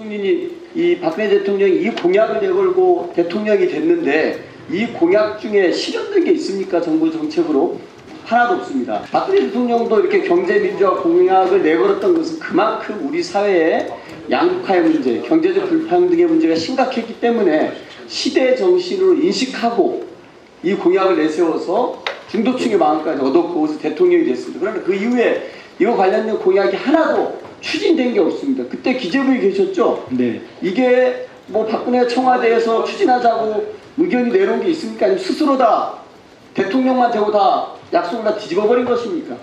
총리님, 이 박근혜 대통령이 이 공약을 내걸고 대통령이 됐는데 이 공약 중에 실현된 게 있습니까? 정부 정책으로 하나도 없습니다. 박근혜 대통령도 이렇게 경제 민주화 공약을 내걸었던 것은 그만큼 우리 사회의 양극화의 문제, 경제적 불평등의 문제가 심각했기 때문에 시대 정신으로 인식하고 이 공약을 내세워서 중도층의 마음까지 얻었고 대통령이 됐습니다. 그러나 그 이후에 이거 관련된 공약이 하나도 추진된 게 없습니다. 그때 기재부에 계셨죠? 네. 이게 뭐 박근혜 청와대에서 추진하자고 의견이 내놓은 게 있습니까? 아니면 스스로 다 대통령만 되고 다 약속을 다 뒤집어버린 것입니까?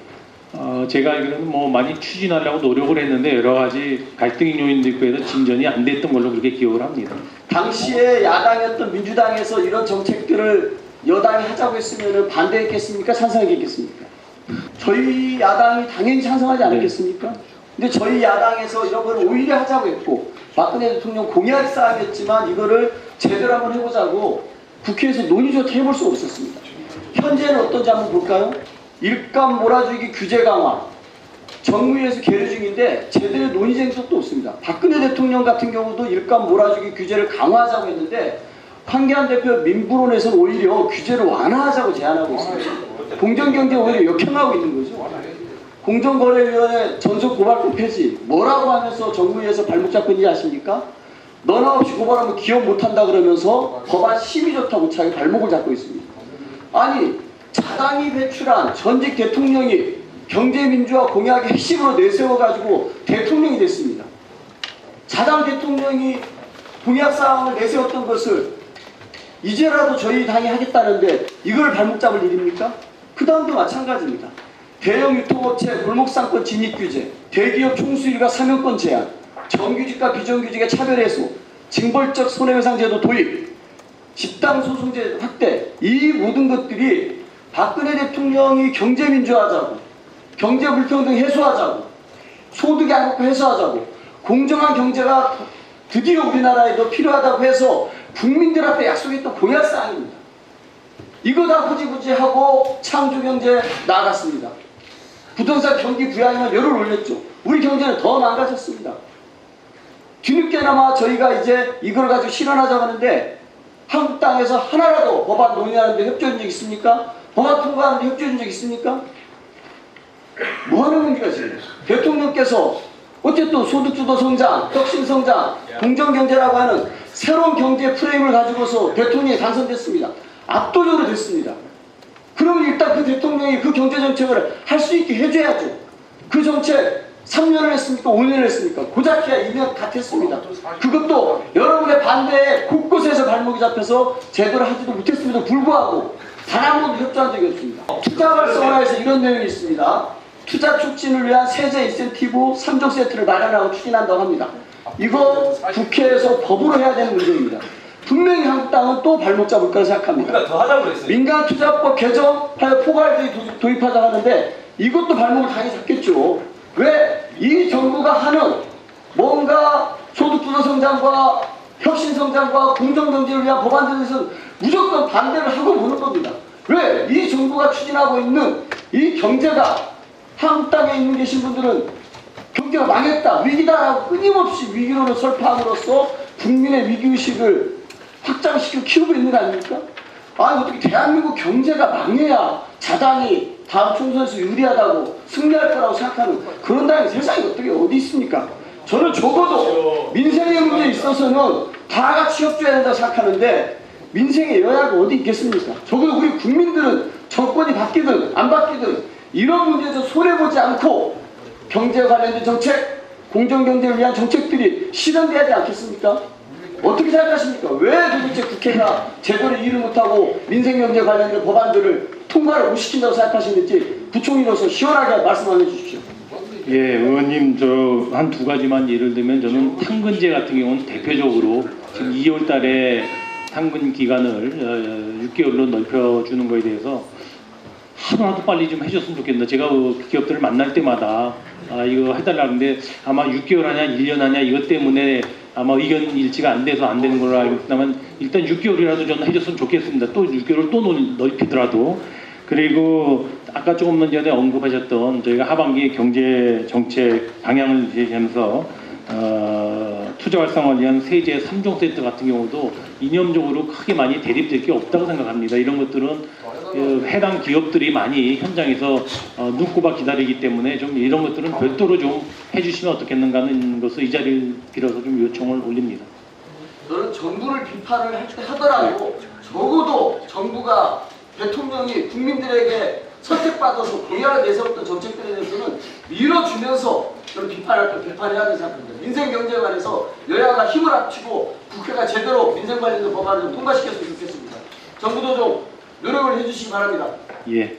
어, 제가 알기로는 뭐 많이 추진하려고 노력을 했는데 여러 가지 갈등 요인도 있고 해서 진전이 안 됐던 걸로 그렇게 기억을 합니다. 당시에 야당이었던 민주당에서 이런 정책들을 여당이 하자고 했으면 반대했겠습니까? 찬성했겠습니까? 저희 야당이 당연히 찬성하지 않았겠습니까? 근데 저희 야당에서 이런 걸 오히려 하자고 했고 박근혜 대통령 공약 싸움이었지만 이거를 제대로 한번 해보자고 국회에서 논의조차 해볼 수 없었습니다. 현재는 어떤지 한번 볼까요? 일감 몰아주기 규제 강화 정무위에서 계류 중인데 제대로 논의된 적도 없습니다. 박근혜 대통령 같은 경우도 일감 몰아주기 규제를 강화하자고 했는데 황교안 대표 민부론에서는 오히려 규제를 완화하자고 제안하고 있습니다. 공정경제 오히려 역행하고 있는 거죠. 공정거래위원회 전속 고발권 폐지 뭐라고 하면서 정부에서 발목 잡고 있는지 아십니까? 너나 없이 고발하면 기업 못한다 그러면서 법안 심의조차 못하게 발목을 잡고 있습니다. 아니 자당이 배출한 전직 대통령이 경제민주화 공약의 핵심으로 내세워가지고 대통령이 됐습니다. 자당 대통령이 공약 사항을 내세웠던 것을 이제라도 저희 당이 하겠다는데 이걸 발목 잡을 일입니까? 그 다음도 마찬가지입니다. 대형 유통업체 골목상권 진입 규제, 대기업 총수일과 사명권 제한, 정규직과 비정규직의 차별 해소, 징벌적 손해배상 제도 도입, 집단 소송제 확대 이 모든 것들이 박근혜 대통령이 경제 민주화하자고 경제 불평등 해소하자고 소득 양극화 해소하자고 공정한 경제가 드디어 우리나라에도 필요하다고 해서 국민들 앞에 약속했던 공약사항입니다. 이거 다 후지부지하고 창조경제 나갔습니다. 부동산 경기 부양에만 열을 올렸죠. 우리 경제는 더 망가졌습니다. 뒤늦게나마 저희가 이제 이걸 가지고 실현하자고 하는데 한국 땅에서 하나라도 법안 논의하는데 협조한 적 있습니까? 법안 통과하는데 협조한 적 있습니까? 뭐 하는 겁니까 지금? 대통령께서 어쨌든 소득주도 성장, 혁신 성장, 공정경제라고 하는 새로운 경제 프레임을 가지고서 대통령이 당선됐습니다. 압도적으로 됐습니다. 대통령이 그 경제정책을 할 수 있게 해줘야죠. 그 정책 3년을 했습니까? 5년을 했습니까? 고작해야 2년 같았습니다. 그것도 여러분의 반대에 곳곳에서 발목이 잡혀서 제대로 하지도 못했음에도 불구하고 단 한 번도 협조한 적이 없습니다. 투자 활성화에서 이런 내용이 있습니다. 투자 촉진을 위한 세제 인센티브 3종 세트를 마련하고 추진한다고 합니다. 이거 국회에서 법으로 해야 되는 문제입니다. 분명히 한국당은 또 발목 잡을 거라 생각합니다. 우리가 더 하자고 그랬어요. 민간 투자법 개정하여 포괄적인 도- 도입하자고 하는데 이것도 발목을 당연히 잡겠죠. 왜? 이 정부가 하는 뭔가 소득주도 성장과 혁신 성장과 공정 경제를 위한 법안들에서는 무조건 반대를 하고 보는 겁니다. 왜? 이 정부가 추진하고 있는 이 경제가 한국 땅에 있는 계신 분들은 경제가 망했다, 위기다라고 끊임없이 위기론을 설파함으로써 국민의 위기의식을 확장시키고 키우고 있는 거 아닙니까? 아니 어떻게 대한민국 경제가 망해야 자당이 다음 총선에서 유리하다고 승리할 거라고 생각하는 그런 당이 세상에 어떻게 어디 있습니까? 저는 적어도 민생의 문제에 있어서는 다 같이 협조해야 된다고 생각하는데 민생의 여야가 어디 있겠습니까? 적어도 우리 국민들은 정권이 바뀌든 안 바뀌든 이런 문제에서 손해보지 않고 경제 관련된 정책, 공정경제를 위한 정책들이 실현돼야 되지 않겠습니까? 어떻게 생각하십니까? 왜 도대체 국회가 제대로 일을 못하고 민생경제 관련된 법안들을 통과를 못 시킨다고 생각하시는지 부총리로서 시원하게 말씀 한번 해주십시오. 예, 의원님 저 한 두 가지만 예를 들면 저는 당근제 같은 경우는 대표적으로 지금 2월 달에 당근 기간을 어, 6개월로 넓혀주는 거에 대해서 하도 빨리 좀 해줬으면 좋겠다. 제가 그 기업들을 만날 때마다 아, 이거 해달라는데 아마 6개월 하냐 1년 하냐 이것 때문에 아마 의견 일치가 안 돼서 안 되는 걸로 알고 있다면 일단 6개월이라도 저는 해줬으면 좋겠습니다. 또 6개월 또 넓- 넓히더라도 그리고 아까 조금 전에 언급하셨던 저희가 하반기 경제 정책 방향을 제시하면서 어, 투자 활성화를 위한 세제 3종 세트 같은 경우도 이념적으로 크게 많이 대립될 게 없다고 생각합니다. 이런 것들은 그 해당 기업들이 많이 현장에서 어, 눈꼽아 기다리기 때문에 좀 이런 것들은 별도로 좀 해주시면 어떻겠는가 하는 것을 이 자리를 빌어서 좀 요청을 올립니다. 너는 정부를 비판을 할 때 하더라도 적어도 정부가 대통령이 국민들에게 선택받아서 공약을 내세웠던 정책들에 대해서는 밀어주면서 저는 비판할 때 비판해야 된다고 생각합니다. 민생 경제에 관해서 여야가 힘을 합치고 국회가 제대로 민생 관련된 법안을 좀 통과시켰으면 좋겠습니다. 정부도 좀 노력을 해주시기 바랍니다. 예.